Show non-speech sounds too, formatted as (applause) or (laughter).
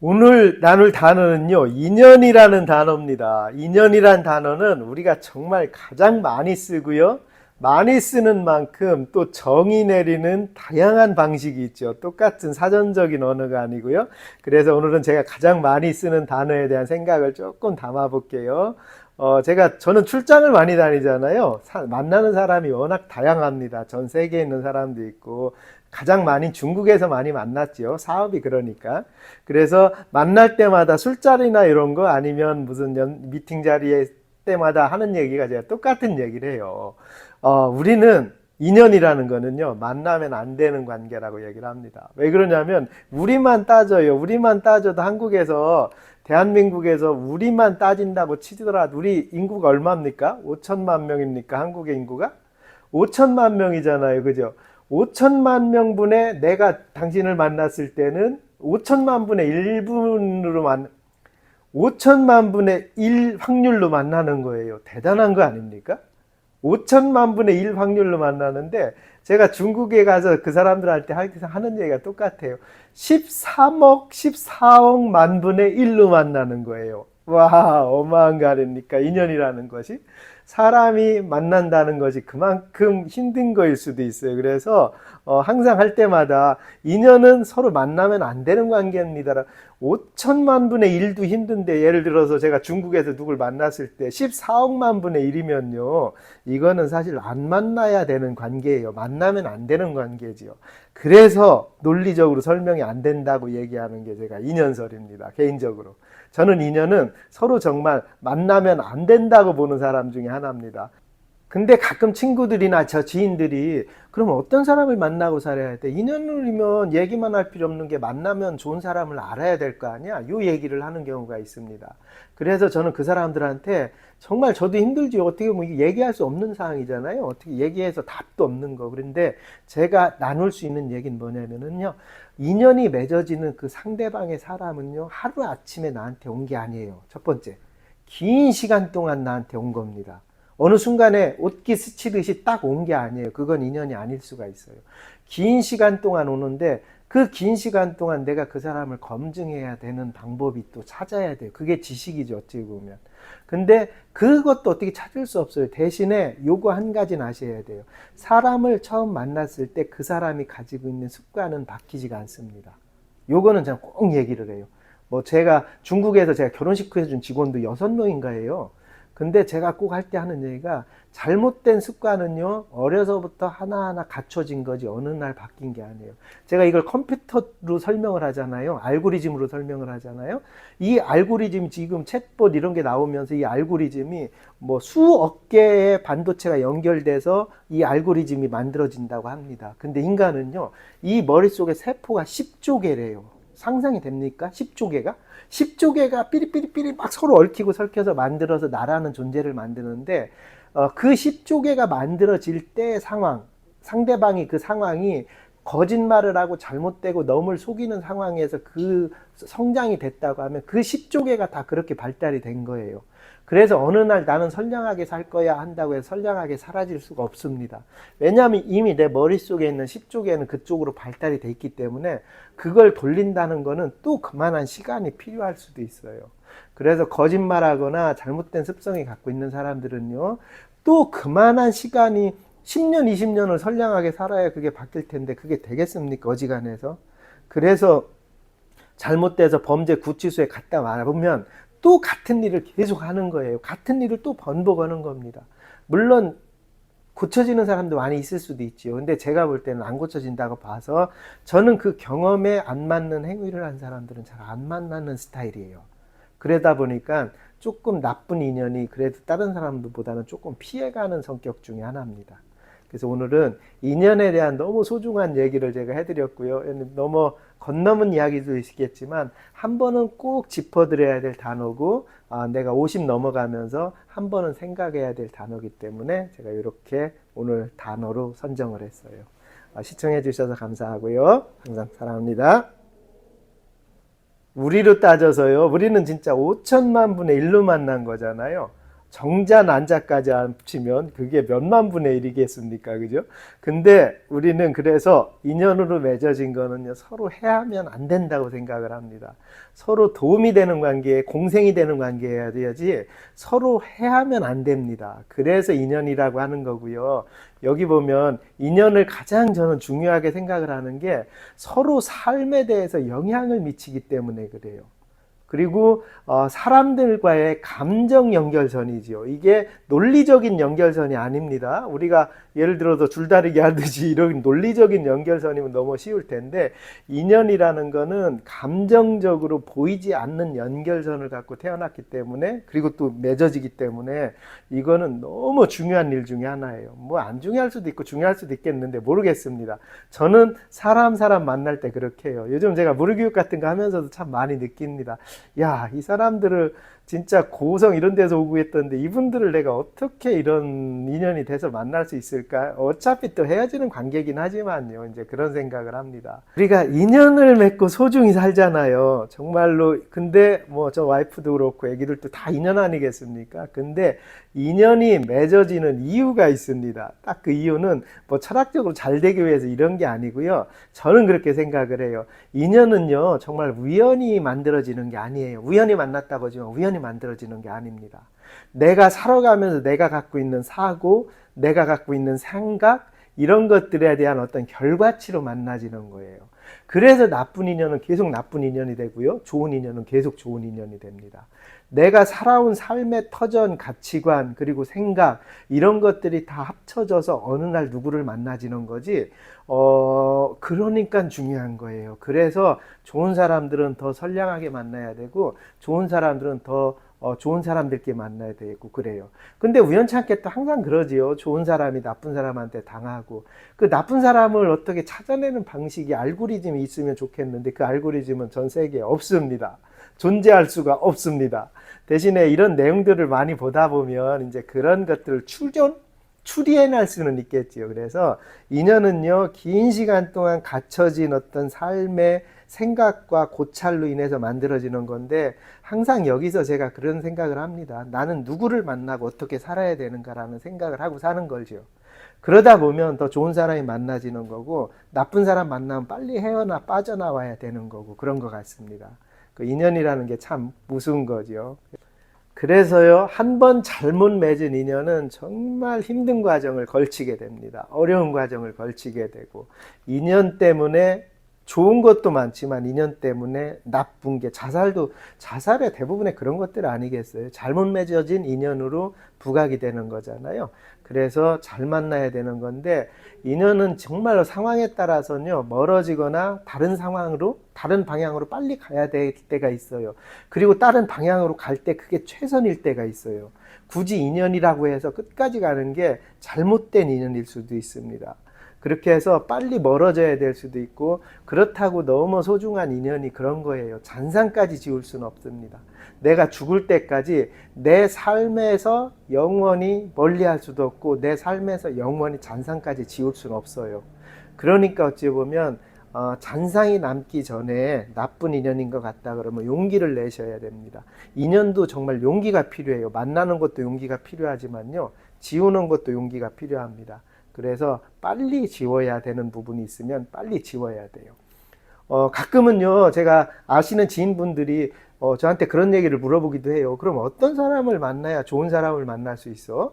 오늘 나눌 단어는요, 인연이라는 단어입니다. 인연이란 단어는 우리가 정말 가장 많이 쓰고요. 많이 쓰는 만큼 또 정의 내리는 다양한 방식이 있죠. 똑같은 사전적인 언어가 아니고요. 그래서 오늘은 제가 가장 많이 쓰는 단어에 대한 생각을 조금 담아 볼게요. 어, 제가, 저는 출장을 많이 다니잖아요. 사- 만나는 사람이 워낙 다양합니다. 전 세계에 있는 사람도 있고, 가장 많이 중국에서 많이 만났지요. 사업이 그러니까. 그래서 만날 때마다 술자리나 이런 거 아니면 무슨 연, 미팅 자리에 때마다 하는 얘기가 제가 똑같은 얘기를 해요. 어, 우리는 인연이라는 거는요, 만나면 안 되는 관계라고 얘기를 합니다. 왜 그러냐면, 우리만 따져요. 우리만 따져도 한국에서, 대한민국에서 우리만 따진다고 치더라도, 우리 인구가 얼마입니까? 5천만 명입니까? 한국의 인구가? 5천만 명이잖아요. 그죠? 5천만 명분의 내가 당신을 만났을 때는 5천만 분의 1분으로 만 5천만 분의 1 확률로 만나는 거예요. 대단한 거 아닙니까? 5천만 분의 1 확률로 만나는데 제가 중국에 가서 그 사람들한테 항상 하는 얘기가 똑같아요. 13억, 14억 만 분의 1로 만나는 거예요. 와, 어마한 거 아닙니까? 인연이라는 것이. 사람이 만난다는 것이 그만큼 힘든 거일 수도 있어요. 그래서 어, 항상 할 때마다 인연은 서로 만나면 안 되는 관계입니다. 5천만 분의 1도 힘든데 예를 들어서 제가 중국에서 누굴 만났을 때 14억만 분의 1이면요. 이거는 사실 안 만나야 되는 관계예요. 만나면 안 되는 관계지요. 그래서 논리적으로 설명이 안 된다고 얘기하는 게 제가 인연설입니다. 개인적으로. 저는 인연은 서로 정말 만나면 안 된다고 보는 사람 중에 하나입니다. 근데 가끔 친구들이나 저 지인들이 그럼 어떤 사람을 만나고 살아야 돼? 인연이면 얘기만 할 필요 없는 게 만나면 좋은 사람을 알아야 될 거 아니야? 요 얘기를 하는 경우가 있습니다. 그래서 저는 그 사람들한테 정말 저도 힘들지. 어떻게 보면 얘기할 수 없는 상황이잖아요. 어떻게 얘기해서 답도 없는 거. 그런데 제가 나눌 수 있는 얘기는 뭐냐면은요. 인연이 맺어지는 그 상대방의 사람은요. 하루 아침에 나한테 온 게 아니에요. 첫 번째. 긴 시간 동안 나한테 온 겁니다. 어느 순간에 옷기 스치듯이 딱 온 게 아니에요. 그건 인연이 아닐 수가 있어요. 긴 시간 동안 오는데 그 긴 시간 동안 내가 그 사람을 검증해야 되는 방법이 또 찾아야 돼요. 그게 지식이죠. 어찌 보면. 근데 그것도 어떻게 찾을 수 없어요. 대신에 요거 한 가지는 아셔야 돼요. 사람을 처음 만났을 때 그 사람이 가지고 있는 습관은 바뀌지가 않습니다. 요거는 저는 꼭 얘기를 해요. 뭐 제가 중국에서 제가 결혼식 해준 직원도 여섯 명인가예요. 근데 제가 꼭 할 때 하는 얘기가 잘못된 습관은요 어려서부터 하나하나 갖춰진 거지 어느 날 바뀐 게 아니에요. 제가 이걸 컴퓨터로 설명을 하잖아요. 알고리즘으로 설명을 하잖아요. 이 알고리즘 지금 챗봇 이런 게 나오면서 이 알고리즘이 뭐 수억 개의 반도체가 연결돼서 이 알고리즘이 만들어진다고 합니다. 근데 인간은요 이 머릿속에 세포가 10조 개래요. 상상이 됩니까? 10조 개가? 10조 개가 삐리삐리삐리 막 서로 얽히고 설켜서 만들어서 나라는 존재를 만드는데 어, 그 10조 개가 만들어질 때 상황, 상대방이 그 상황이 거짓말을 하고 잘못되고 넘을 속이는 상황에서 그 성장이 됐다고 하면 그 10조 개가 다 그렇게 발달이 된 거예요. 그래서 어느 날 나는 선량하게 살 거야 한다고 해서 선량하게 사라질 수가 없습니다. 왜냐하면 이미 내 머릿속에 있는 10조 개는 그쪽으로 발달이 돼 있기 때문에 그걸 돌린다는 거는 또 그만한 시간이 필요할 수도 있어요. 그래서 거짓말하거나 잘못된 습성이 갖고 있는 사람들은요, 또 그만한 시간이 10년, 20년을 선량하게 살아야 그게 바뀔 텐데 그게 되겠습니까? 어지간해서. 그래서 잘못돼서 범죄 구치소에 갔다 와보면 또 같은 일을 계속 하는 거예요. 같은 일을 또 번복하는 겁니다. 물론 고쳐지는 사람도 많이 있을 수도 있지요. 근데 제가 볼 때는 안 고쳐진다고 봐서 저는 그 경험에 안 맞는 행위를 한 사람들은 잘 안 만나는 스타일이에요. 그러다 보니까 조금 나쁜 인연이 그래도 다른 사람들보다는 조금 피해가는 성격 중에 하나입니다. 그래서 오늘은 인연에 대한 너무 소중한 얘기를 제가 해드렸고요. 너무 건너문 이야기도 있겠지만 한 번은 꼭 짚어드려야 될 단어고 아, 내가 50 넘어가면서 한 번은 생각해야 될 단어이기 때문에 제가 이렇게 오늘 단어로 선정을 했어요. 아, 시청해 주셔서 감사하고요. 항상 사랑합니다. 우리로 따져서요. 우리는 진짜 5천만 분의 1로 만난 거잖아요. 정자 난자까지 합치면 그게 몇만 분의 일이겠습니까? 그죠? 근데 우리는 그래서 인연으로 맺어진 거는요, 서로 해하면 안 된다고 생각을 합니다. 서로 도움이 되는 관계에 공생이 되는 관계여야 돼야지 서로 해하면 안 됩니다. 그래서 인연이라고 하는 거고요. 여기 보면 인연을 가장 저는 중요하게 생각을 하는 게 서로 삶에 대해서 영향을 미치기 때문에 그래요. 그리고 어, 사람들과의 감정 연결선이지요. 이게 논리적인 연결선이 아닙니다. 우리가 예를 들어서 줄다리기 하듯이 (laughs) 이런 논리적인 연결선이면 너무 쉬울 텐데 인연이라는 거는 감정적으로 보이지 않는 연결선을 갖고 태어났기 때문에 그리고 또 맺어지기 때문에 이거는 너무 중요한 일 중에 하나예요. 뭐 안 중요할 수도 있고 중요할 수도 있겠는데 모르겠습니다. 저는 사람 사람 만날 때 그렇게 해요. 요즘 제가 무료교육 같은 거 하면서도 참 많이 느낍니다. 야, 이 사람들을 진짜 고성 이런 데서 오고 했던데 이분들을 내가 어떻게 이런 인연이 돼서 만날 수 있을까? 어차피 또 헤어지는 관계긴 하지만요. 이제 그런 생각을 합니다. 우리가 인연을 맺고 소중히 살잖아요. 정말로. 근데 뭐 저 와이프도 그렇고 애기들도 다 인연 아니겠습니까? 근데 인연이 맺어지는 이유가 있습니다. 딱 그 이유는 뭐 철학적으로 잘 되기 위해서 이런 게 아니고요. 저는 그렇게 생각을 해요. 인연은요, 정말 우연히 만들어지는 게 아니에요. 우연히 만났다고 하지만 우연히 만들어지는 게 아닙니다. 내가 살아가면서 내가 갖고 있는 사고, 내가 갖고 있는 생각, 이런 것들에 대한 어떤 결과치로 만나지는 거예요. 그래서 나쁜 인연은 계속 나쁜 인연이 되고요. 좋은 인연은 계속 좋은 인연이 됩니다. 내가 살아온 삶의 터전, 가치관, 그리고 생각, 이런 것들이 다 합쳐져서 어느 날 누구를 만나지는 거지, 어, 그러니까 중요한 거예요. 그래서 좋은 사람들은 더 선량하게 만나야 되고, 좋은 사람들은 더 어, 좋은 사람들끼리 만나야 되고 그래요. 근데 우연찮게 또 항상 그러지요. 좋은 사람이 나쁜 사람한테 당하고 그 나쁜 사람을 어떻게 찾아내는 방식이 알고리즘이 있으면 좋겠는데 그 알고리즘은 전 세계에 없습니다. 존재할 수가 없습니다. 대신에 이런 내용들을 많이 보다 보면 이제 그런 것들을 출전 추리해낼 수는 있겠지요. 그래서 인연은요, 긴 시간 동안 갖춰진 어떤 삶의 생각과 고찰로 인해서 만들어지는 건데, 항상 여기서 제가 그런 생각을 합니다. 나는 누구를 만나고 어떻게 살아야 되는가라는 생각을 하고 사는 거죠. 그러다 보면 더 좋은 사람이 만나지는 거고, 나쁜 사람 만나면 빨리 헤어나 빠져나와야 되는 거고, 그런 것 같습니다. 그 인연이라는 게 참 무서운 거죠. 그래서요, 한 번 잘못 맺은 인연은 정말 힘든 과정을 걸치게 됩니다. 어려운 과정을 걸치게 되고, 인연 때문에 좋은 것도 많지만 인연 때문에 나쁜 게 자살도 자살의 대부분의 그런 것들 아니겠어요? 잘못 맺어진 인연으로 부각이 되는 거잖아요. 그래서 잘 만나야 되는 건데 인연은 정말로 상황에 따라서는요 멀어지거나 다른 상황으로 다른 방향으로 빨리 가야 될 때가 있어요. 그리고 다른 방향으로 갈 때 그게 최선일 때가 있어요. 굳이 인연이라고 해서 끝까지 가는 게 잘못된 인연일 수도 있습니다. 그렇게 해서 빨리 멀어져야 될 수도 있고 그렇다고 너무 소중한 인연이 그런 거예요. 잔상까지 지울 수는 없습니다. 내가 죽을 때까지 내 삶에서 영원히 멀리 할 수도 없고 내 삶에서 영원히 잔상까지 지울 수는 없어요. 그러니까 어찌 보면 어, 잔상이 남기 전에 나쁜 인연인 것 같다 그러면 용기를 내셔야 됩니다. 인연도 정말 용기가 필요해요. 만나는 것도 용기가 필요하지만요. 지우는 것도 용기가 필요합니다. 그래서 빨리 지워야 되는 부분이 있으면 빨리 지워야 돼요. 어, 가끔은요, 제가 아시는 지인분들이 어, 저한테 그런 얘기를 물어보기도 해요. 그럼 어떤 사람을 만나야 좋은 사람을 만날 수 있어?